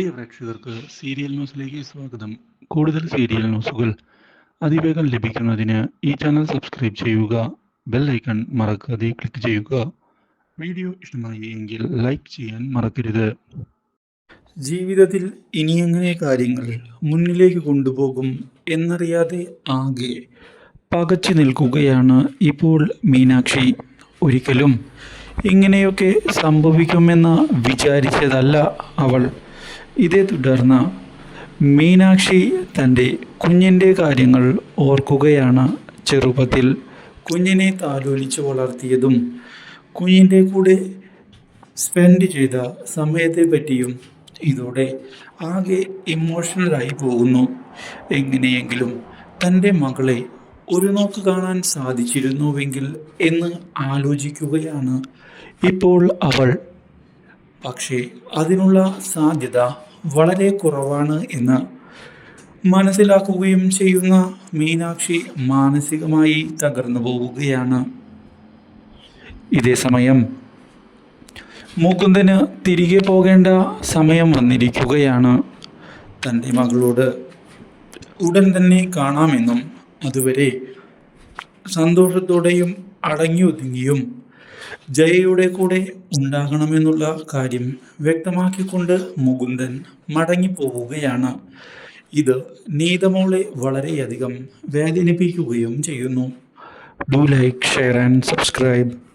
പ്രിയ പ്രേക്ഷകർക്ക് സീരിയൽ ന്യൂസിലേക്ക് സ്വാഗതം. കൂടുതൽ സീരിയൽ ന്യൂസുകൾ അതിവേഗം ലഭിക്കുന്നതിന് ഈ ചാനൽ സബ്സ്ക്രൈബ് ചെയ്യുക ബെൽ ഐക്കൺ മറക്കാതെ ക്ലിക്ക് ചെയ്യുക. വീഡിയോ ഇഷ്ടമായി എങ്കിൽ ലൈക്ക് ചെയ്യാൻ മറക്കരുത്. ജീവിതത്തിൽ ഇനി എങ്ങനെ കാര്യങ്ങൾ മുന്നിലേക്ക് കൊണ്ടുപോകും എന്നറിയാതെ ആകെ പകച്ചു നിൽക്കുകയാണ് ഇപ്പോൾ മീനാക്ഷി. ഒരിക്കലും ഇങ്ങനെയൊക്കെ സംഭവിക്കുമെന്ന് വിചാരിച്ചതല്ല അവൾ. ഇതേ തുടർന്ന് മീനാക്ഷി തന്റെ കുഞ്ഞിന്റെ കാര്യങ്ങൾ ഓർക്കുകയാണ് ചെറുപ്പത്തിൽ. കുഞ്ഞിനെ താലോലിച്ച് വളർത്തിയതും കുഞ്ഞിന്റെ കൂടെ സ്പെൻഡ് ചെയ്ത സമയത്തെ പറ്റിയും ഇതോടെ ആകെ ഇമോഷണലായി പോകുന്നു. എങ്ങനെയെങ്കിലും തന്റെ മകളെ ഒരു നോക്ക് കാണാൻ സാധിച്ചിരുന്നുവെങ്കിൽ എന്ന് ആലോചിക്കുകയാണ് ഇപ്പോൾ അവൾ. പക്ഷേ അതിനുള്ള സാധ്യത വളരെ കുറവാണ് എന്ന് മനസ്സിലാക്കുകയും ചെയ്യുന്ന മീനാക്ഷി മാനസികമായി തകർന്നു പോവുകയാണ്. ഇതേസമയം മുകുന്ദന് തിരികെ പോകേണ്ട സമയം വന്നിരിക്കുകയാണ്. തന്റെ മകളോട് ഉടൻ തന്നെ കാണാമെന്നും അതുവരെ സന്തോഷത്തോടെയും അടങ്ങി ഒതുങ്ങിയും ജയയുടെ കൂടെ ഉണ്ടാകണമെന്നുള്ള കാര്യം വ്യക്തമാക്കിക്കൊണ്ട് മുകുന്ദൻ മടങ്ങിപ്പോവുകയാണ്. ഇത് നീതമോളെ വളരെയധികം വേദനിപ്പിക്കുകയും ചെയ്യുന്നു. Do like share and subscribe